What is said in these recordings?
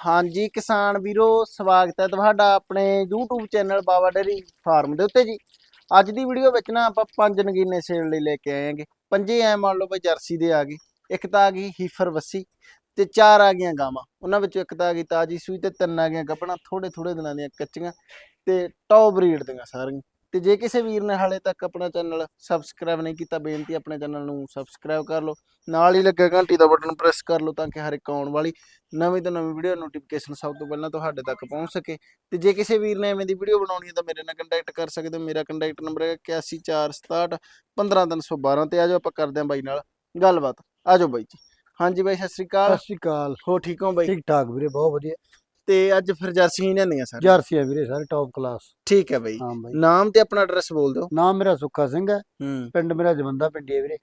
ਹਾਂਜੀ ਕਿਸਾਨ ਵੀਰੋ, ਸਵਾਗਤ ਹੈ ਤੁਹਾਡਾ ਆਪਣੇ YouTube channel Baba dairy farm ਦੇ ਉੱਤੇ ਜੀ। ਅੱਜ ਦੀ ਵੀਡੀਓ ਵਿੱਚ ਨਾ ਆਪਾਂ ਪੰਜ ਨਗੀਨੇ ਸੇਲ ਲਈ ਲੈ ਕੇ ਆਏ ਆਂਗੇ ਪੰਜੇ ਐ ਮੰਨ ਲਓ ਬਈ ਜਰਸੀ ਦੇ ਆ ਗਏ। ਇੱਕ ਤਾਂ ਆ ਗਈ ਹੀਫਰ ਵੱਸੀ ਤੇ ਚਾਰ ਆ ਗਈਆਂ ਗਾਵਾਂ। ਉਹਨਾਂ ਵਿੱਚੋਂ ਇੱਕ ਤਾਂ ਆ ਗਈ ਤਾਜੀ ਸੂਈ ਤੇ ਤਿੰਨ ਆ ਗਈਆਂ ਗੱਭਣਾ। ਥੋੜੇ ਥੋੜੇ ਦਿਨਾਂ ਦੀਆਂ ਕੱਚੀਆਂ ਤੇ ਟੌਪ ਬਰੀਡ ਦੀਆਂ ਸਾਰੀਆਂ। ਤੇ ਜੇ ਕਿਸੇ ਵੀਰ ਨੇ ਹਾਲੇ ਤੱਕ ਆਪਣਾ ਚੈਨਲ ਸਬਸਕ੍ਰਾਈਬ ਨਹੀਂ ਕੀਤਾ ਬੇਨਤੀ ਆਪਣੇ ਚੈਨਲ ਨੂੰ ਸਬਸਕ੍ਰਾਈਬ ਕਰ ਲਓ। ਨਾਲ ਹੀ ਲੱਗਾ ਘੰਟੀ ਦਾ ਬਟਨ ਪ੍ਰੈਸ ਕਰ ਲਓ ਤਾਂ ਕਿ ਹਰ ਇੱਕ ਆਉਣ ਵਾਲੀ ਨਵੀਂ ਤੋਂ ਨਵੀਂ ਵੀਡੀਓ ਨੋਟੀਫਿਕੇਸ਼ਨ ਸਭ ਤੋਂ ਪਹਿਲਾਂ ਤੁਹਾਡੇ ਤੱਕ ਪਹੁੰਚ ਸਕੇ। ਤੇ ਜੇ ਕਿਸੇ ਵੀਰ ਨੇ ਐਵੇਂ ਦੀ ਵੀਡੀਓ ਬਣਾਉਣੀ ਹੈ ਤਾਂ ਮੇਰੇ ਨਾਲ ਕੰਟੈਕਟ ਕਰ ਸਕਦੇ ਹੋ। ਮੇਰਾ ਕੰਟੈਕਟ ਨੰਬਰ ਹੈ 814661 15312 ਤੇ ਆਜੋ ਆਪਾਂ ਕਰਦੇ ਹਾਂ ਬਾਈ ਨਾਲ ਗੱਲਬਾਤ। ਆਜੋ ਬਾਈ ਜੀ। ਹਾਂਜੀ ਬਾਈ ਸਤਿ ਸ੍ਰੀ ਅਕਾਲ। ਸਤਿ ਸ਼੍ਰੀ ਅਕਾਲ। ਹੋ ਠੀਕ ਹੋ ਬਾਈ? ਠੀਕ ਠਾਕ ਵੀਰੇ ਬਹੁਤ ਵਧੀਆ। ਤੇ ਅੱਜ ਫਿਰ ਜਰਸੀਆਂ ਲੈਂਦੀਆਂ ਸਰ ਜਰਸੀ ਆ ਵੀਰੇ ਸਾਰੇ ਟੌਪ ਕਲਾਸ ਠੀਕ ਹੈ ਬਾਈ। ਹਾਂ ਬਾਈ। ਨਾਮ ਤੇ ਆਪਣਾ ਐਡਰੈਸ ਬੋਲ ਦਿਓ। ਨਾਮ ਮੇਰਾ ਸੁੱਖਾ ਸਿੰਘ ਹੈ। ਹੂੰ। ਪਿੰਡ ਮੇਰਾ ਜਵੰਦਾ ਪਿੰਡੀ ਹੈ ਵੀਰੇ।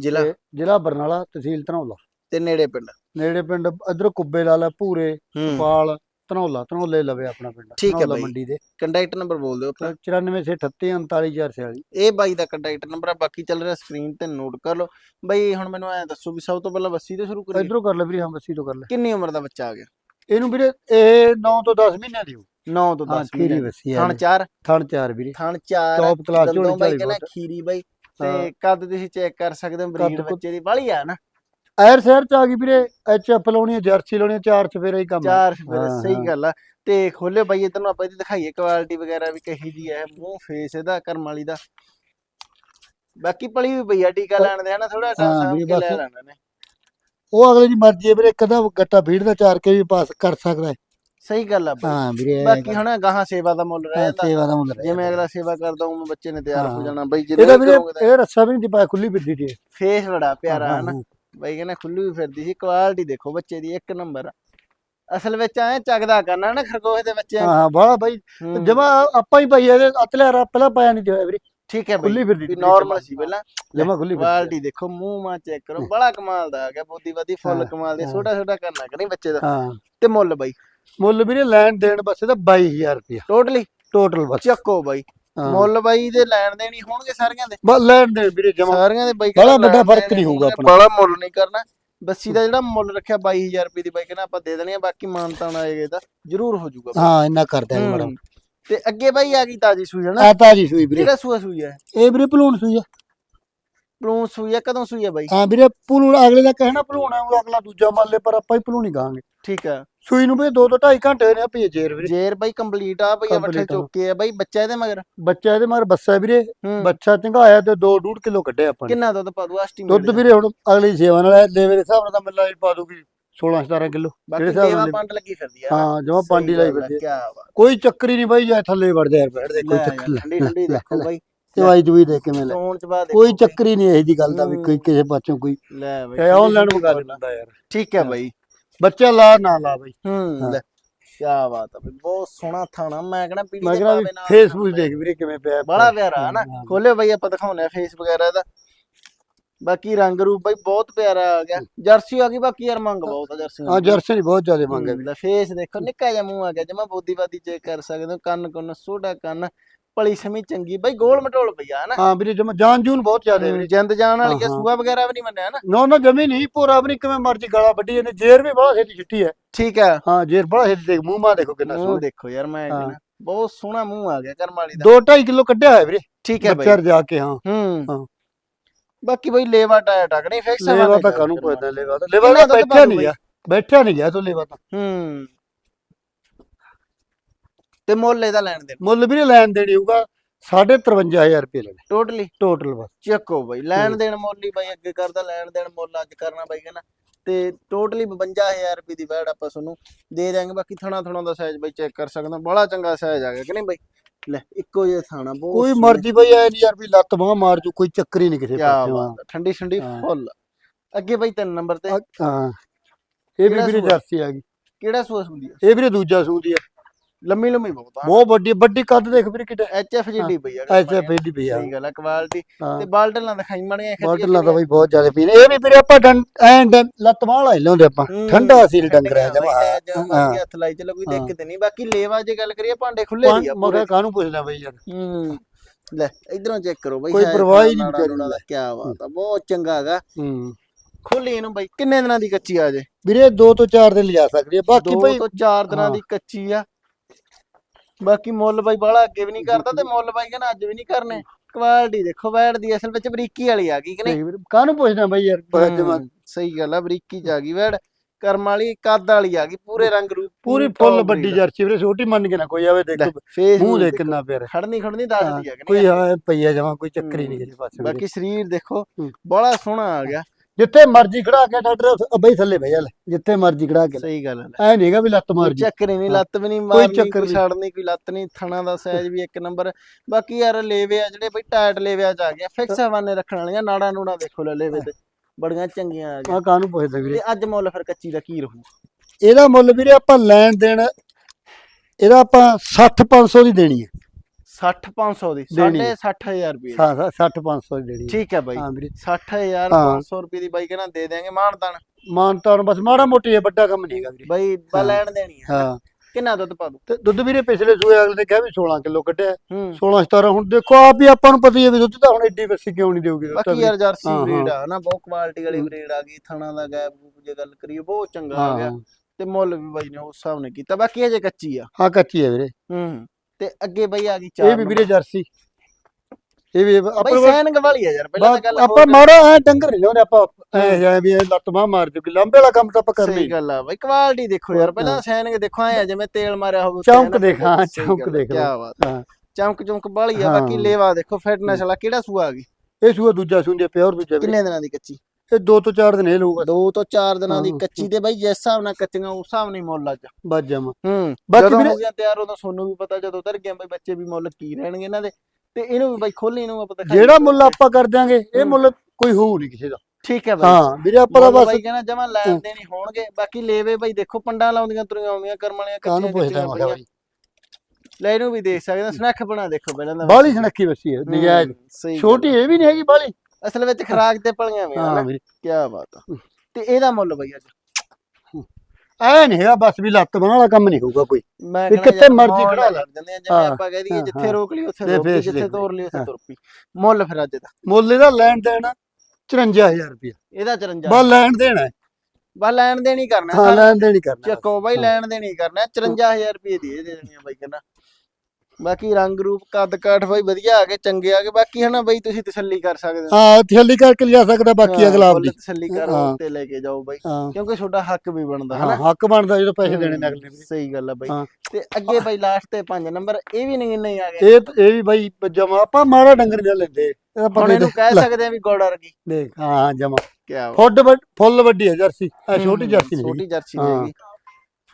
ਜ਼ਿਲ੍ਹਾ? ਤੇ ਜ਼ਿਲ੍ਹਾ ਬਰਨਾਲਾ ਤਹਿਸੀਲ ਧਨੌਲਾ। ਤੇ ਨੇੜੇ ਪਿੰਡ? ਨੇੜੇ ਪਿੰਡ ਇਧਰ ਕੁੱਬੇ ਲਾਲਾ ਭੂਰੇ ਹੂੰ। ਪਾਲ ਧਨੌਲਾ। ਧਨੌਲੇ ਲਵੇ ਆਪਣਾ ਪਿੰਡ ਠੀਕ ਹੈ ਧਨੌਲਾ ਬਾਈ। ਮੰਡੀ ਦੇ। ਕੰਟੈਕਟ ਨੰਬਰ ਬੋਲ ਦਿਓ ਆਪਣਾ। 9438 ਇਹ ਬਾਈ ਦਾ ਕੰਟੈਕਟ ਨੰਬਰ ਆ ਬਾਕੀ ਚੱਲ ਰਿਹਾ ਸਕਰੀਨ ਤੇ ਨੋਟ ਕਰ ਲਓ। ਬਾਈ ਹੁਣ ਮੈਨੂੰ ਐ ਦੱਸੋ ਵੀ ਸਭ ਤੋਂ ਪਹਿਲਾਂ ਬੱਸੀ ਤੋਂ ਸ਼ੁਰੂ ਕਰੀਏ? ਇਧਰੋਂ ਕਰ ਲੈ ਵੀਰੇ ਹਾਂ ਬੱਸੀ ਤੋਂ ਕਰ ਲੈ। ਕਿੰਨੀ ਉਮਰ ਦਾ ਬੱਚਾ ਆ ਗਿਆ? ਇਹਨੂੰ ਵੀਰੇ ਇਹ 9 ਤੋਂ 10 ਮਹੀਨਿਆਂ ਦੀ 9 ਤੋਂ ਹਾਂ 10 ਖੀਰੀ ਮਹੀਨੇ ਬੱਸੀ ਥਣ ਹੈ ਚਾਰ। ਥਣ ਚਾਰ ਵੀਰੇ। ਥਣ ਚਾਰ। ਟੌਪ ਕਲਾਸ ਦੰਦੋਂ ਝੋਲੀ ਬਾਈ ਝਾਲੀ ਕਹਿੰਦਾ ਬਹੁਤ ਖੀਰੀ ਬਾਈ। ਤੇ ਹਾਂ। ਕੱਦ ਤੁਸੀਂ ਚੈੱਕ ਕਰ ਸਕਦੇ ਹੋ ਬਰੀਡ ਕੱਦ ਬੱਚੇ ਦੀ ਵਾਲੀ ਆ ਨਾ। ਐਰ ਸ਼ਹਿਰ ਚ ਆ ਗਈ ਵੀਰੇ ਐਚ ਐਫ ਲਾਉਣੀ ਹੈ ਜਰਸੀ ਲਾਉਣੀ ਹੈ ਚਾਰ ਚਫੇਰਾ ਹੀ ਕੰਮ ਹੈ। ਚਾਰ ਫਿਰ ਹਾਂ, ਸਹੀ ਹਾਂ। ਗੱਲ ਆ। ਤੇ ਖੋਲਿਓ ਬਾਈ ਇਧਰ ਨੂੰ ਆਪਾਂ ਇਹਦੀ ਦਿਖਾਈਏ ਕੁਆਲਿਟੀ ਵਗੈਰਾ ਵੀ ਕਹੀ ਜੀ ਹੈ ਮੂੰਹ ਫੇਸ ਇਹਦਾ ਕਰਮ ਵਾਲੀ ਦਾ। ਬਾਕੀ ਪਲੀ ਵੀ ਪਈ ਆ ਟੀਕਾ ਲੈਣ ਦੇ ਹਨਾ ਥੋੜਾ ਟਾਈਮ ਹਾਂ, ਸਾਂਭ ਲੈ। ਲੈਣਾ ਨੇ ਉਹ ਅਗਲੇ ਦੀ ਮਰਜ਼ੀ ਹੈ ਵੀਰੇ ਇੱਕ ਅੱਧਾ ਗੱਟਾ ਫੀਡ ਦਾ ਚਾਰ ਕੇ ਵੀ ਪਾਸ ਕਰ ਸਕਦਾ ਹੈ। ਸਹੀ ਗੱਲ ਆ ਬਾਈ। ਹਾਂ ਵੀਰੇ ਬਾਕੀ ਹੁਣ ਗਾਹਾਂ ਸੇਵਾ ਦਾ ਮੁੱਲ ਰਹਿ ਹਾਂ, ਜਾਂਦਾ। ਸੇਵਾ ਦਾ ਮੁੱਲ ਰਹਿ ਜਿਵੇਂ। ਅਗਲਾ ਸੇਵਾ ਕਰਦਾ ਉਹ ਬੱਚੇ ਨੇ ਤਿਆਰ ਹੋ ਹਾਂ। ਜਾਣਾ। ਬਾਈ ਇਹਦਾ ਜਿੰਨਾ ਵੀਰੇ ਇਹ ਰੱਸਾ ਵੀ ਨਹੀਂ ਪਾਇਆ ਖੁੱਲੀ ਫਿਰਦੀ ਦੀ ਫੇਸ ਬੜਾ ਪਿਆਰਾ ਹਨਾ। ਬਾਈ ਕਹਿੰਦਾ ਖੁੱਲੀ ਵੀ ਫਿਰਦੀ ਸੀ ਕੁਆਲਿਟੀ ਦੇਖੋ ਬੱਚੇ ਦੀ ਇੱਕ ਨੰਬਰ ਅਸਲ ਵਿੱਚ ਐ ਚੱਕਦਾ ਕਰਨਾ ਨਾ ਖਰਗੋਸ਼ ਦੇ ਬੱਚੇ ਹਾਂ ਬਾਹਲਾ ਬਾਈ। ਹੂੰ। ਜਮਾ ਆਪਾਂ ਹੀ ਪਾਈ ਇਹਦੇ ਅਤਲੇ ਰਾ ਪਹਿਲਾਂ ਪਾਇਆ ਨਹੀਂ ਹੋਇਆ ਵੀਰੇ। ਠੀਕ ਹੈ ਬਾਈ ਖੁੱਲੀ ਫਿਰਦੀ ਨਾਰਮਲ ਸੀ ਪਹਿਲਾਂ। ਜਮਾ ਖੁੱਲੀ ਫਿਰਦੀ ਕੁਆਲਿਟੀ ਦੇਖੋ ਮੂੰਹ ਮਾ ਚੈੱਕ ਕਰੋ ਬੜਾ ਕਮਾਲ ਦਾ ਆ ਗਿਆ ਬੋਦੀ ਬਾਦੀ ਫੁੱਲ ਹਾਂ, ਕਮਾਲ ਦੀ ਹਾਂ। ਛੋਟਾ ਛੋਟਾ ਕਰਨਾ ਕਿ ਨਹੀਂ ਬੱਚੇ ਦਾ? ਹਾਂ। ਤੇ ਮੁੱਲ ਬਾਈ। ਮੁੱਲ ਵੀਰੇ ਲੈਣ ਦੇਣ ਬਸ ਇਹਦਾ 22000 ਰੁਪਇਆ। ਟੋਟਲੀ ਟੋਟਲ ਬਸ। ਚੱਕੋ ਬਾਈ। ਹਾਂ। ਮੁੱਲ ਬਾਈ ਦੇ ਲੈਣ ਦੇਣੀ ਹੋਣਗੇ ਸਾਰੀਆਂ ਦੇ। ਬਸ ਲੈਣ ਦੇਣ ਵੀਰੇ ਜਮਾ। ਸਾਰੀਆਂ ਦੇ ਬਾਈ ਬੜਾ ਵੱਡਾ ਫ਼ਰਕ ਨਹੀਂ ਹੋਊਗਾ ਆਪਣਾ। ਬੜਾ ਮੁੱਲ ਨਹੀਂ ਕਰਨਾ। ਬੱਸੀ ਦਾ ਜਿਹੜਾ ਮੁੱਲ ਰੱਖਿਆ 22000 ਰੁਪਏ ਦੀ ਬਾਈ ਕਹਿੰਦਾ ਆਪਾਂ ਦੇ ਦੇਣੀ ਆ ਬਾਕੀ ਮਾਨਤਾਨ ਆਏਗਾ ਇਹਦਾ ਜ਼ਰੂਰ ਹੋ ਜਾਊਗਾ। ਹਾਂ ਇੰਨਾ ਹੈ ਬੜਾ ਹੂੰ। ਤੇ ਅੱਗੇ ਬਾਈ ਆ ਗਈ ਤਾਜੀ ਸੂਈ ਹਨਾ ਆ ਤਾਜੀ ਸੂਈ ਵੀਰੇ। ਕਿਹੜਾ ਸੂਆ ਸੂਈ ਹੈ? ਇਹ ਵੀਰੇ ਭਲੂਣ ਸੂਈ ਆ। ਪਲੂਨ ਸੂਈ ਹੈ ਕਦੋਂ ਸੂਈ ਹੈ ਬਾਈ? ਹਾਂ ਵੀਰੇ ਭਲੂਣ ਅਗਲੇ ਦਾ ਕਹਿਣਾ ਭਲੂਣ ਹੈ ਉਹ ਅਗਲਾ ਦੂਜਾ ਮੰਨ ਲੈ ਪਰ ਆਪਾਂ ਹੀ ਭਲੂਣੀ ਕਹਾਂਗੇ। ਠੀਕ ਆ। ਸੂਈ ਨੂੰ ਵੀ 2 ਤੋਂ 2.5 ਘੰਟੇ ਨੇ ਆਪੇ ਜੇਰ ਵੀਰੇ। ਜੇਰ ਬਾਈ ਕੰਪਲੀਟ ਆ ਬਈ ਆ। ਚੁੱਕੇ ਆ ਬਾਈ ਬੱਚਾ ਇਹਦੇ ਮਗਰ? ਬੱਚਾ ਇਹਦੇ ਮਗਰ ਬੱਸਾ ਹੈ ਵੀਰੇ। ਹੂੰ। ਬੱਚਾ ਚੰਗਾਇਆ ਤੇ 2 2.5 ਕਿਲੋ ਕੱਢਿਆ ਆਪਾਂ ਕਿੰਨਾ ਦੁੱਧ ਪਾ ਦੂ ਐਸਟੀਮੇਟ ਦੁੱਧ ਵੀਰੇ ਹੁਣ ਅਗਲੀ ਸੇਵਾ ਨਾਲ ਲੇਵੇ ਦੇ ਹਿਸਾਬ ਨਾਲ ਤਾਂ ਮਿਲਾਂ ਪਾ ਦੂਗੀ। 16 17 ਕਿਲੋ ਬਾਕੀ ਨਾਲ ਪੰਡ ਲੱਗੀ ਫਿਰਦੀ ਆ। ਹਾਂ ਜਮਾ ਪਾਂਡੀ ਲਾਈ ਫਿਰਦੀ ਕੀ ਆ। ਕੋਈ ਚੱਕਰ ਨਹੀਂ ਬਾਈ ਜਾਂ ਥੱਲੇ ਵੜ ਜਾ ਬੈਠ ਦੇ ਕੋਈ ਚੱਕਰ। ਠੰਡੀ ਠੰਡੀ ਦੇਖੋ ਬਾਈ। ਦਵਾਈ ਦੂਈ ਦੇ ਕਿਵੇਂ ਲੈ। ਸੌਣ ਚ ਬਾਅਦ ਕੋਈ ਚੱਕਰ ਨਹੀਂ ਇਹ ਜੀ ਗੱਲ ਦਾ ਵੀ ਕੋਈ। ਕਿਸੇ ਪਾਸੋਂ ਕੋਈ। ਲੈ ਬਾਈ ਇਹ ਆਨਲਾਈਨ ਮੰਗਾ ਲੈਂਦਾ ਯਾਰ। ਠੀਕ ਹੈ ਬਾਈ। ਬੱਚਾ ਲਾ ਨਾ ਲਾ ਬਾਈ। ਹੂੰ। ਲੈ ਕੀ ਬਾਤ ਆ ਬਈ। ਬਹੁਤ ਸੋਹਣਾ ਥਾਣਾ। ਮੈਂ ਕਹਿੰਦਾ ਪੀੜੀ ਦੇ ਕਹਿੰਦਾ ਵੀ ਬਾਵੇ ਨਾਲ ਫੇਸਬੁੱਕ ਦੇਖ ਵੀਰੇ ਕਿਵੇਂ ਪਿਆ ਬੜਾ ਪਿਆਰਾ ਹਾਂ। ਖੋਲਿਓ ਬਾਈ ਆਪਾਂ ਦਿਖਾਉਨੇ ਆ ਫੇਸ ਵਗੈਰਾ ਇਹਦਾ। ਬਾਕੀ ਰੰਗ ਰੂਪ ਬਾਈ ਬਹੁਤ ਪਿਆਰਾ ਆ ਗਿਆ। ਜਰਸੀ ਆ ਗਈ ਬਾਕੀ ਯਾਰ ਮੰਗ ਬਹੁਤ ਆ ਜਰਸੀ ਹਾਂ ਜਰਸੀ ਦੀ ਬਹੁਤ ਜ਼ਿਆਦਾ ਮੰਗ ਹੈ ਫੇਸ ਦੇਖੋ ਨਿੱਕਾ ਜਿਹਾ ਮੂੰਹ ਆ ਗਿਆ। ਜਮਾ ਬੋਦੀ ਬਾਦੀ ਚੈੱਕ ਕਰ ਸਕਦੇ ਹੋ ਕੰਨ ਕੁੰਨ ਸੋਡਾ ਕੰਨ ਪਲੀ ਸਮੀ ਚੰਗੀ। ਬਾਈ ਗੋਲ ਮਟੋਲ ਪਈਆ ਹਨਾ? ਹਾਂ ਵੀਰੇ ਜਮ ਜਾਨ ਜੂਨ ਬਹੁਤ ਜ਼ਿਆਦਾ ਹੈ ਵੀਰੇ। ਜਿੰਦ ਜਾਨ ਵਾਲੀ ਆ ਹਾਂ। ਸੂਆ ਵਗੈਰਾ ਵੀ ਨਹੀਂ ਮੰਨਿਆ ਨਾ ਨਾ ਨਾ ਜਮੀ ਨਹੀਂ। ਪੂਰਾ ਨਹੀਂ ਕਿਵੇਂ ਮਰਜ਼ੀ ਗਲਾ ਵੱਡੀ ਇਹਨੇ ਜੇਰ ਵੀ ਬੜਾ ਛੇਤੀ ਛਿੱਟੀ ਹੈ ਠੀਕ ਹੈ ਹਾਂ ਜੇਰ ਬੜਾ ਛੇਤੀ ਦੇਖ। ਮੂੰਹ ਮਾ ਦੇਖੋ ਕਿੰਨਾ ਸੋਹਣਾ। ਦੇਖੋ ਯਾਰ ਮੈਂ ਬਹੁਤ ਸੋਹਣਾ ਮੂੰਹ ਆ ਗਿਆ ਕਰਮ ਵਾਲੀ ਦਾ। 2.5 ਕਿਲੋ ਕੱਢਿਆ ਹੋਇਆ ਵੀਰੇ। ਠੀਕ ਹੈ ਬਾਈ। ਜਾ ਕੇ ਹੂੰ। ਹਾਂ। ਬਾਕੀ ਬਾਈ ਲੇਵਾ ਟਾਇਆ ਟਕਣੀ ਫਿਕਸ ਲੇਵਾ ਤਾਂ ਕਾਨੂੰ ਪੁੱਛਦਾ ਲੇਵਾ ਤਾਂ? ਲੇਵਾ ਤਾਂ ਬੈਠਿਆ ਨਹੀਂ ਗਿਆ ਬੈਠਿਆ ਨਹੀਂ ਗਿਆ ਤੂੰ ਲੇਵਾ ਤਾਂ। ਹੂੰ। ਤੇ ਮੁੱਲ ਇਹਦਾ ਲੈਣ ਦੇ ਮੁੱਲ ਵੀਰੇ ਲੈਣ ਦੇਣੀ ਹੋਊਗਾ 53500 ਰੁਪਏ ਲੈਣੇ। ਟੋਟਲੀ ਟੋਟਲ ਬਸ। ਚੱਕੋ ਬਾਈ ਲੈਣ। ਦੇਣ ਮੁੱਲ ਹੀ ਬਾਈ ਅੱਗੇ ਕਰਦਾ ਲੈਣ ਦੇਣ ਮੁੱਲ ਅੱਜ ਕਰਨਾ ਬਾਈ ਕਹਿੰਦਾ। ਤੇ ਟੋਟਲੀ 52000 ਰੁਪਏ ਦੀ ਬੈੜ ਆਪਾਂ ਤੁਹਾਨੂੰ ਦੇ ਦਿਆਂਗੇ ਬਾਕੀ ਥਣਾ ਥਣਾ ਦਾ ਸਾਈਜ਼ ਬਾਈ ਚੈੱਕ ਕਰ ਸਕਦਾ ਬੜਾ ਚੰਗਾ ਸਾਈਜ਼ ਆ ਗਿਆ ਕਿ ਨਹੀਂ ਬਾਈ? ਲੈ ਇੱਕੋ ਜਿਹਾ ਥਾਣਾ ਬਹੁਤ ਕੋਈ ਸੋਹਣਾ। ਮਰਜ਼ੀ ਬਈ ਐ ਨਹੀਂ ਯਾਰ ਵੀ ਲੱਤ ਬਾਹ ਮਾਰ ਜੂ ਕੋਈ ਚੱਕਰ ਹੀ ਨਹੀਂ ਕਿਸੇ ਕਿਆ ਪਾਸੇ ਬਾਤ ਆ, ਠੰਡੀ ਠੰਡੀ ਹਾਂ। ਫੁੱਲ ਅੱਗੇ ਬਾਈ ਤਿੰਨ ਨੰਬਰ ਤੇ ਹਾਂ। ਇਹ ਵੀ ਕਿਹੜਾ ਵੀਰੇ ਸੂਆ? ਜਰਸੀ ਆ ਗਈ ਕਿਹੜਾ ਸੂਸ ਹੁੰਦੀ ਹੈ ਇਹ ਵੀਰੇ ਦੂਜਾ ਸੂਦੀ ਆ ਲੰਮੀ ਲੰਮੀ ਬਹੁਤ ਆ। ਬਹੁਤ ਵੱਡੀ ਵੱਡੀ ਕੱਦ ਦੇਖ ਵੀਰੇ ਕਿੱਡਾ। ਐਚ ਐਫ ਜੀ ਪਈ ਆ ਐਸਾ ਫੇਡੀ ਪਈ ਆ। ਸਹੀ ਗੱਲ ਆ ਕੁਆਲਿਟੀ ਹਾਂ। ਤੇ ਬਾਲਟਲ ਨਾਲ ਦਿਖਾਈ ਮੜੀਆਂ ਬਾਟਲਾਂ ਤਾਂ ਬਈ ਬਹੁਤ ਜ਼ਿਆਦਾ ਪੀਨੇ ਇਹ ਵੀ ਵੀਰੇ ਆਪਾਂ ਡੰ ਐਂ ਡੰ- ਲੱਤ ਲਾਈ ਲਾਉਂਦੇ ਆਪਾਂ। ਠੰਡਾ ਸੀਲ ਡੰਗਰ ਹੈ। ਜਮਾ ਹਾਂ। ਹੱਥ ਲਾਈ ਚਲੋ ਕੋਈ ਹਾਂ। ਦਿੱਕਤ ਨਹੀਂ ਬਾਕੀ ਲੇਵਾ ਜੇ ਗੱਲ ਕਰੀਏ ਭਾਂਡੇ ਖੁੱਲੇ ਹੀ ਆ ਮੈਂ ਕਿਹਾ ਕਾਹਨੂੰ ਪੁੱਛਦਾ ਬਈ ਯਾਰ? ਹੂੰ। ਲੈ ਇਧਰੋਂ ਚੈੱਕ ਕਰੋ ਬਈ ਕੋਈ ਹੈ ਪਰਵਾਹ ਹੀ ਨਹੀਂ ਵਿਚਾਰੀ ਨੂੜਾ ਦਾ, ਨੂੰ। ਕਿਆ ਬਾਤ ਆ ਬਹੁਤ ਚੰਗਾ ਹੈਗਾ। ਹੂੰ। ਖੋਲੀ ਇਹਨੂੰ ਬਾਈ ਕਿੰਨੇ ਦਿਨਾਂ ਦੀ ਕੱਚੀ ਆ ਜੇ? ਵੀਰੇ 2 ਤੋਂ 4 ਦਿਨ ਲਿਜਾ ਸਕਦੀ ਹੈ ਬਾਕੀ ਬਈ ਤੋਂ 4 ਦਿਨਾਂ ਹਾਂ। ਦੀ ਕੱਚੀ ਆ। ਬਾਕੀ ਮੁੱਲ ਬਾਈ ਬਾਹਲਾ ਅੱਗੇ ਵੀ ਨਹੀਂ ਕਰਦਾ ਤੇ ਮੁੱਲ ਬਾਈ ਕਹਿੰਦਾ ਅੱਜ ਵੀ ਨਹੀਂ ਕਰਨੇ। ਕੁਆਲਿਟੀ ਦੇਖੋ ਵੈੜ ਦੀ ਅਸਲ ਵਿੱਚ ਬਰੀਕੀ ਵਾਲੀ ਆ ਗਈ ਕਿ ਨਹੀਂ? ਕਾਹਨੂੰ ਪੁੱਛਦਾ ਬਈ ਯਾਰ? ਸਹੀ ਗੱਲ ਆ ਬਰੀਕੀ ਚ ਆ ਗਈ ਵੈੜ ਕਰਮ ਵਾਲੀ ਕੱਦ ਵਾਲੀ ਆ ਗਈ ਪੂਰੇ ਰੰਗ ਰੂਪ ਪੂਰੀ ਫੁੱਲ ਵੱਡੀ ਜਰਸੀ ਵੀਰੇ ਛੋਟੀ ਮੰਨ ਕੇ ਨਾ ਕੋਈ ਆਵੇ ਦੇਖੋ ਮੂੰਹ ਦੇ ਕਿੰਨਾ ਪਿਆਰਾ। ਖੜਨੀ ਖੜਨੀ ਦੱਸਦੀ ਆ ਕਿ ਕੋਈ ਹਾਂ ਪਈਆ ਜਮਾ ਕੋਈ ਚੱਕਰ ਨਹੀਂ ਕਿਸੇ ਪਾਸੇ। ਬਾਕੀ ਸਰੀਰ ਦੇਖੋ। ਬੜਾ ਸੋਹਣਾ ਆ ਗਿਆ। ਜਿੱਥੇ ਮਰਜ਼ੀ ਖੜਾ ਕੇ ਡਾਕਟਰ ਬਈ ਥੱਲੇ ਬਹਿ ਜਾ ਲੈ ਜਿੱਥੇ ਮਰਜ਼ੀ ਖੜਾ ਕੇ। ਸਹੀ ਗੱਲ ਹੈ। ਐ ਨਹੀਂਗਾ ਵੀ ਲੱਤ ਮਾਰ ਜੀ। ਚੱਕਰ ਹੀ ਨਹੀਂ ਹਾਂ। ਲੱਤ ਵੀ ਨਹੀਂ ਕੋਈ ਮਾਰਨੀ ਚੱਕਰ ਕੋਈ ਨੀ। ਛੱਡਨੀ ਕੋਈ ਲੱਤ ਨਹੀਂ ਥਣਾ ਦਾ ਸਾਈਜ਼ ਵੀ ਇੱਕ ਨੰਬਰ। ਬਾਕੀ ਯਾਰ ਲੇਵੇ ਆ ਜਿਹੜੇ ਬਈ ਟਾਇਟ ਲੇਵੇ ਆ ਚ ਆ ਗਿਆ ਫਿਕਸ ਹਵਾਨੇ ਰੱਖਣ ਵਾਲੀਆਂ ਨਾੜਾ ਨੂੜਾ ਦੇਖੋ ਲੈ ਲੇਵੇ ਤੇ। ਬੜੀਆਂ ਚੰਗੀਆਂ ਆ ਗਈਆਂ। ਆ ਕਾਹਨੂੰ ਪੁੱਛਦਾ ਵੀਰੇ? ਤੇ ਅੱਜ ਮੁੱਲ ਫਿਰ ਕੱਚੀ ਦਾ ਕੀ ਰਹੂ? ਇਹਦਾ ਮੁੱਲ ਵੀਰੇ ਆਪਾਂ ਲੈਣ ਦੇਣ ਇਹਦਾ ਆਪਾਂ 60 500 ਦੀ ਦੇਣੀ ਹੈ। 60 500 ਦੀ ਦੇਣੀ ਸਾਢੇ ਹੈ। 60000 ਰੁਪਏ ਦੀ। 60 500 ਦੀ ਦੇਣੀ ਹੈ। ਠੀਕ ਹੈ ਬਾਈ। ਹਾਂ ਵੀਰੇ। 60000 ਹਾਂ। 500 ਰੁਪਏ ਦੀ ਬਾਈ ਕਹਿੰਦਾ ਦੇ ਦੇਾਂਗੇ ਮਾਨਦਾਨ ਮਾਨਤਾਨ ਬਸ ਮਾੜਾ ਮੋਟੀ ਹੈ ਵੱਡਾ ਕੰਮ ਨਹੀਂਗਾ ਵੀਰੇ। ਬਾਈ ਬਾ ਹਾਂ। ਲੈਣ ਦੇਣੀ ਹੈ। ਹਾਂ। ਕਿੰਨਾ ਦੁੱਧ ਪਾ ਦੂ ਤੇ ਦੁੱਧ ਵੀਰੇ ਪਿਛਲੇ ਸੂਏ ਅਗਲੇ ਨੇ ਕਿਹਾ ਵੀ 16 ਕਿਲੋ ਕੱਢਿਆ। ਹੂੰ। 16 17 ਹੁਣ ਦੇਖੋ ਆਪ ਵੀ ਆਪਾਂ ਨੂੰ ਪਤਾ ਹੀ ਹੈ ਵੀ ਦੁੱਧ ਤਾਂ ਹੁਣ ਐਡੀ ਬੱਸੀ ਕਿਉਂ ਨਹੀਂ ਦੇਊਗੀ ਦੁੱਧ ਤਾਂ ਬਾਕੀ ਯਾਰ ਜਰਸੀ ਹਾਂ, ਬਰੀਡ ਆ ਨਾ ਬਹੁਤ ਕੁਆਲਿਟੀ ਵਾਲੀ ਬਰੀਡ ਆ ਗਈ ਥਣਾ ਦਾ ਗੈਪ ਗੂਪ ਜੇ ਗੱਲ ਕਰੀਏ ਬਹੁਤ ਚੰਗਾ ਆ ਗਿਆ। ਤੇ ਮੁੱਲ ਵੀ ਬਾਈ ਨੇ ਉਸ ਹਿਸਾਬ ਨਾਲ ਕੀਤਾ ਬਾਕੀ ਅਜੇ ਕੱਚੀ ਆ। ਹਾਂ ਕੱਚੀ ਹੈ ਵੀਰੇ। ਹੂੰ। ਤੇ ਅੱਗੇ ਬਈ ਆ ਗਈ ਚਾਰ ਇਹ ਵੀ ਵੀਰੇ ਜਰਸੀ ਇਹ ਵੀ ਬਈ ਆਪਾਂ ਸੈਨਿਕ ਵਾਲੀ ਆ ਯਾਰ ਪਹਿਲਾਂ ਤਾਂ ਗੱਲ ਆਪਾਂ ਮਾੜਾ ਐ ਡੰਗਰ ਨਹੀਂ ਲਾਉਂਦੇ ਆਪਾਂ ਐ ਜਾਂ ਵੀ ਲੱਤ ਮਾਰ ਮਾਰ ਜੂਗੀ ਲੰਬੇ ਵਾਲਾ ਕੰਮ ਤਾਂ ਆਪਾਂ ਕਰਨਾ ਸਹੀ ਗੱਲ ਆ ਬਈ ਕੁਆਲਿਟੀ ਦੇਖੋ ਯਾਰ ਪਹਿਲਾਂ ਹਾਂ। ਸੈਨਿਕ ਦੇਖੋ ਐ ਜਿਵੇਂ ਤੇਲ ਮਾਰਿਆ ਹੋਵੇ ਨਾ, ਦੇਖ, ਹਾਂ, ਆ, ਦੇਖ ਲਓ। ਕਿਆ ਬਾਤ। ਹਾਂ। ਚਮਕ ਚਮਕ ਬਾਲੀ ਆ ਬਾਕੀ। ਲੇਵਾ ਦੇਖੋ ਫਿਟਨੈਸ ਵਾਲਾ ਕਿਹੜਾ ਸੂਆ ਆ ਗਈ ਇਹ ਸੂਆ ਦੂਜਾ ਸੂੰਦੇ ਪਿਓਰ ਦੂਜਾ। ਕਿੰਨੇ ਦਿਨਾਂ ਦੀ ਕੱਚੀ ਇਹ ਦੋ ਤੋਂ ਚਾਰ ਦਿਨ ਇਹ ਲਊਗਾ। ਦੋ ਤੋਂ ਚਾਰ ਦਿਨਾਂ ਦੀ। ਕੱਚੀ ਤੇ ਬਾਈ ਜਿਸ ਹਿਸਾਬ ਨਾਲ ਕੱਚੀਆਂ ਉਸ ਹਿਸਾਬ ਨਾਲ ਹੀ ਮੁੱਲ ਅੱਜ। ਵੱਜ ਜਾਵਾਂ ਹੂੰ। ਬਾਕੀ ਵੀਰੇ- ਹੋ ਗਿਆ ਤਿਆਰ ਉਦੋਂ ਤੁਹਾਨੂੰ ਵੀ ਪਤਾ ਜਦੋਂ ਉਤਰ ਗਿਆ ਬਈ ਬੱਚੇ ਵੀ ਮੁੱਲ ਕੀ ਰਹਿਣਗੇ ਇਹਨਾਂ ਦੇ। ਤੇ ਇਹਨੂੰ ਵੀ ਬਾਈ ਖੋਲੀ ਇਹਨੂੰ ਆਪਾਂ। ਜਿਹੜਾ ਮੁੱਲ ਆਪਾਂ ਕਰ ਦਿਆਂਗੇ ਇਹ। ਮੁੱਲ ਕੋਈ ਹੋਊ ਨਹੀਂ ਕਿਸੇ ਦਾ। ਠੀਕ ਹੈ ਬਾਈ। ਹਾਂ ਵੀਰੇ ਆਪਾਂ ਦਾ ਬਸ ਬਾਈ ਕਹਿੰਦਾ ਜਮਾ ਲੈਣ ਹਾਂ। ਦੇ ਨਹੀਂ ਹੋਣਗੇ। ਬਾਕੀ ਲੇਵੇ ਬਾਈ ਦੇਖੋ ਪੰਡਾਂ ਲਾਉਂਦੀਆਂ ਤੁਰੀਆਂ ਆਉਂਦੀਆਂ ਕਰਮ ਵਾਲੀਆਂ ਕੱਚੀਆਂ ਪੁੱਛਦਾ ਕੱਚੀਆਂ ਲੈ ਇਹਨੂੰ ਵੀ ਦੇਖ ਸਕਦੇ ਹੋ। ਸਨੱਖ ਬਣਾ ਦੇਖੋ ਪਹਿਲਾਂ ਦਾ ਬਾਲੀ ਸਨੱਖੀ ਬੱਸੀ ਹੈ ਨਜਾਇਜ਼। ਛੋਟੀ ਇਹ ਵੀ ਨਹੀਂ ਹੈਗੀ ਬਾਲੀ। ਆ। ਅਸਲ ਵਿੱਚ ਖਰਾਕ ਤੇ ਪਲੀਆਂ ਵੇ ਹਾਂ ਵੀਰੇ। ਕੀ ਬਾਤ ਆ। ਤੇ ਇਹਦਾ ਮੁੱਲ ਬਾਈ ਅੱਜ? ਐ ਨਹੀਂ ਹੈਗਾ ਬਸ ਵੀ ਲੱਤ ਬਣਾ ਵਾਲਾ ਕੰਮ ਨਹੀਂ ਹੋਊਗਾ ਕੋਈ। ਮੈਂ ਵੀ ਕਿੱਥੇ ਮਰਜ਼ੀ ਖੜਾ ਲੈ। ਕਰ ਦਿੰਦੇ ਆ ਜਿਵੇਂ ਹਾਂ, ਆਪਾਂ ਕਹਿ ਦਈਏ ਹਾਂ, ਜਿੱਥੇ ਹਾਂ। ਰੋਕ ਲਈ ਉੱਥੇ ਰੋਕ ਲਈ ਜਿੱਥੇ ਤੋਰ ਲਈ ਉੱਥੇ ਹਾਂ। ਤੁਰ ਪਈ ਮੁੱਲ ਫਿਰ ਅੱਜ ਦਾ। ਮੁੱਲ ਇਹਦਾ ਲੈਣ ਦੇਣ 54000 ਰੁਪਏ ਇਹਦਾ 54 ਬਸ ਲੈਣ ਦੇਣਾ ਹੈ। ਬਾ ਲੈਣ ਦੇਣੀ ਕਰਨਾ। ਹਾਂ। ਲੈਣ ਦੇਣ ਹੀ ਕਰਨਾ। ਚੱਕੋ ਬਾਈ ਹਾਂ। ਲੈਣ ਦੇਣੀ ਕਰਨਾ। 54000 ਰੁਪਏ ਦੀ ਇਹ ਦੇ ਦੇਣੀ ਆ ਬਾਈ ਕਹਿੰਦਾ। ਬਾਕੀ ਰੰਗ ਰੂਪ ਕੱਦ ਕਾਠ ਬਾਈ ਵਧੀਆ ਆ ਗਏ ਚੰਗੇ ਆ ਗਏ। ਬਾਕੀ ਹਨਾ ਬਾਈ ਤੁਸੀਂ ਤਸੱਲੀ ਕਰ ਸਕਦੇ ਹੋ। ਹਾਂ ਥੱਲੀ ਕਰਕੇ ਲਿਆ ਸਕਦਾ ਬਾਕੀ ਅਗਲਾ ਆਪਦੀ ਤਸੱਲੀ ਕਰੋ। ਤੇ ਲੈ ਕੇ ਜਾਓ ਬਾਈ। ਕਿਉਂਕਿ ਤੁਹਾਡਾ ਹੱਕ ਵੀ ਬਣਦਾ ਹਾਂ ਹਨਾ। ਹੱਕ ਬਣਦਾ ਜਦੋਂ ਪੈਸੇ ਦੇਣੇ ਨੇ ਅਗਲੇ ਨੇ। ਸਹੀ ਗੱਲ ਆ ਬਾਈ। ਤੇ ਅੱਗੇ ਬਾਈ ਲਾਸਟ ਤੇ 5 ਨੰਬਰ ਇਹ ਵੀ ਨਹੀਂ ਨਹੀਂ ਆ ਗਏ। ਇਹ ਇਹ ਵੀ ਬਾਈ ਜਮਾ ਆਪਾਂ ਮਾੜਾ ਡੰਗਰ ਨਹੀਂ ਲੈਂਦੇ। ਇਹ ਹੁਣ ਇਹਨੂੰ ਕਹਿ ਸਕਦੇ ਆ ਵੀ ਗੋੜ ਵਰਗੀ। ਦੇਖ ਹਾਂ ਜਮਾ। ਕੀ ਬਾਤ। ਫੁੱਡ ਫੁੱਲ ਵੱਡੀ ਹੈ ਜਰਸੀ। ਆ ਛੋਟੀ ਜਰਸੀ ਨਹੀਂ ਛੋਟੀ ਜਰਸੀ। ਹੈਗੀ।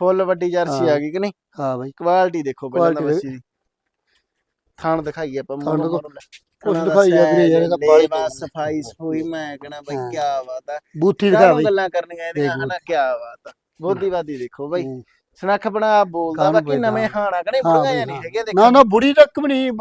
ਫੁੱਲ ਵੱਡੀ ਜਰਸੀ। ਆ ਗਈ ਕਿ ਨਹੀਂ? ਹਾਂ ਬਾਈ। ਕੁਆਲਿਟੀ ਦੇਖੋ ਪਹਿਲਾਂ ਤਾਂ ਬੱਸੀ ਦੀ ਥਾਣ ਦਿਖਾਈਏ ਆਪਾਂ ਥਣ ਮੋਰੋ ਦਿਖਾਓ। ਮੋਰੋ ਲੈ। ਕੁਛ ਦਿਖਾਈ ਆ ਵੀਰੇ ਯਾਰ ਇਹਦਾ ਬਾਲੀ ਸਫ਼ਾਈ ਸਫੂਈ ਮੈਂ ਕਹਣਾ ਬਈ ਹਾਂ। ਕੀ ਬਾਤ ਆ। ਬੂਥੀ ਦਿਖਾ ਕਾਹਨੂੰ ਬਾਈ। ਗੱਲਾਂ ਕਰਨੀਆਂ ਇਹਦੀਆਂ ਦੇਖ ਹਨਾ ਕੀ ਬਾਤ ਆ। ਬੋਧੀਵਾਦੀ ਦੇਖੋ ਬਈ। ਹੂੰ। ਸਨੱਖ ਬਣਾ ਬੋਲਦਾ ਕਾਹਨੂੰ ਬਾਕੀ ਨਵੇਂ ਹਾਣਾ ਕਹਣੇ ਹਾਂ ਬੁੜੀਆਂ ਬਈ, ਨਹੀਂ ਹਾਂ। ਹੈਗੇ ਨਾ ਦੇਖੋ। ਨਾ ਬੁੜੀ ਤੱਕ ਵੀ ਨਹੀਂ।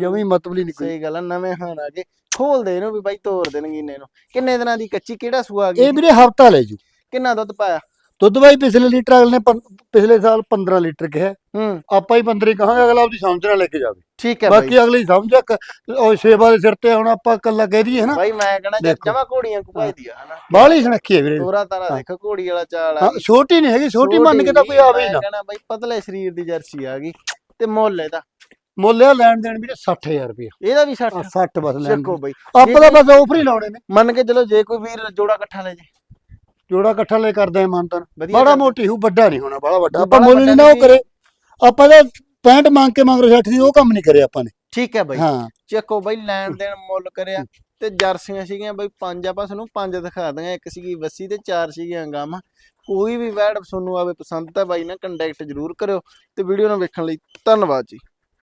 ਜਮੀ ਮਤਲਬ ਨਹੀਂ ਕੋਈ। ਸਹੀ ਗੱਲ ਆ ਨਵੇਂ ਹਾਣਾ ਕੇ ਖੋਲ ਦੇ ਇਹਨੂੰ ਵੀ ਬਾਈ ਤੋੜ ਦੇਣਗੇ ਇਹਨੇ ਨੂੰ। ਕਿੰਨੇ ਦਿਨਾਂ ਦੀ ਕੱਚੀ ਕਿਹੜਾ ਸੂਆ ਆ ਇਹ ਗਈ ਵੀਰੇ ਹਫਤਾ ਲੈ ਜੂ। ਕਿੰਨਾ ਦੁੱਧ ਪਾਇਆ? ਦੁੱਧ ਬਾਈ ਪਿਛਲੇ ਲੀਟਰ ਅਗਲੇ ਨੇ ਪੰ- ਪਿਛਲੇ ਸਾਲ 15 ਲੀਟਰ ਕਿਹਾ। ਹੂੰ। ਆਪਾਂ ਹੀ 15 ਹੀ ਕਹਾਂਗੇ ਅਗਲਾ ਆਪਦੀ ਸਮਝ ਨਾਲ ਲੈ ਕੇ ਜਾਵੇ। ਠੀਕ ਹੈ ਬਾਈ। ਬਾਕੀ ਅਗਲੀ ਸਮਝ ਆ, ਕ- ਉਹ ਸੇਵਾ ਦੇ ਸਿਰ ਤੇ ਹੁਣ ਆਪਾਂ ਕੱਲਾ ਕਹਿ ਦਈਏ ਹਨਾ? ਬਾਈ ਮੈਂ ਕਹਣਾ ਦੇਖੋ। ਜਮਾ ਘੋੜੀਆਂ ਕੁਪਾਈ ਦੀ ਆ ਹਨਾ? ਬਾਹਲੀ ਸੁਨੱਖੀ ਹੈ ਵੀਰੇ। ਤੋਰਾ ਤਾਰਾ ਹਾਂ। ਦੇਖੋ ਘੋੜੀ ਵਾਲਾ ਚਾਲ ਆ ਹਾਂ ਛੋਟੀ ਨਹੀਂ ਹੈਗੀ ਛੋਟੀ ਮੰਨ ਕੇ ਤਾਂ ਕੋਈ ਆਵੇ ਹੀ ਨਾ। ਕਹਣਾ ਬਾਈ ਪਤਲੇ ਸਰੀਰ ਦੀ ਜਰਸੀ ਆ ਗਈ ਤੇ ਮੁੱਲ ਇਹਦਾ। ਮੁੱਲ ਲੈਣ ਦੇਣ ਵੀਰੇ 60000 ਰੁਪਏ ਇਹਦਾ ਵੀ 60 60 ਬਸ ਲੈਣ ਚੱਕੋ ਦੇਣ। ਬਾਈ। ਆਪਾਂ ਤਾਂ ਬਸ ਆਫਰ ਹੀ ਲਾਉਣੇ ਨੇ। ਮੰਨ ਕੇ ਚਲੋ ਜੇ ਕੋਈ ਵੀਰ ਜੋੜਾ ਇਕੱਠਾ ਲੈ ਜੇ। ਜੋੜਾ ਇਕੱਠਾ ਲੈ ਕਰਦੇ ਮਾਨਤਨ ਵਧੀਆ ਬੜਾ ਗੱਲ। ਮੋਟੀ ਹੂ ਵੱਡਾ ਨਹੀਂ ਹੋਣਾ ਬੜਾ ਵੱਡਾ। ਆਪਾਂ ਮੁੱਲ ਨਹੀਂ ਨਾ ਉਹ ਨਹੀਂ। ਕਰੇ। ਆਪਾਂ ਤਾਂ 65 ਮੰਗ ਕੇ ਮੰਗ ਰਹੇ 60 ਦੀ ਉਹ ਕੰਮ ਨਹੀਂ ਕਰੇ ਆਪਾਂ ਨੇ। ਠੀਕ ਹੈ ਬਾਈ। ਹਾਂ। ਚੱਕੋ ਬਾਈ ਲੈਣ ਦੇਣ ਮੁੱਲ ਕਰਿਆ। ਤੇ ਜਰਸੀਆਂ ਸੀਗੀਆਂ ਬਾਈ ਪੰਜ ਆਪਾਂ ਤੁਹਾਨੂੰ ਪੰਜ ਦਿਖਾ ਦਾਂਗੇ ਇੱਕ ਸੀਗੀ ਵੱਸੀ ਤੇ ਚਾਰ ਸੀਗੀਆਂ ਗਾਮ ਕੋਈ ਵੀ ਵੈਡ ਤੁਹਾਨੂੰ ਆਵੇ ਪਸੰਦ ਤਾਂ ਬਾਈ ਨਾਲ ਕੰਟੈਕਟ ਜ਼ਰੂਰ ਕਰਿਓ। ਤੇ ਵੀਡੀਓ ਨੂੰ ਵੇਖਣ ਲਈ ਧੰਨਵਾਦ ਜੀ।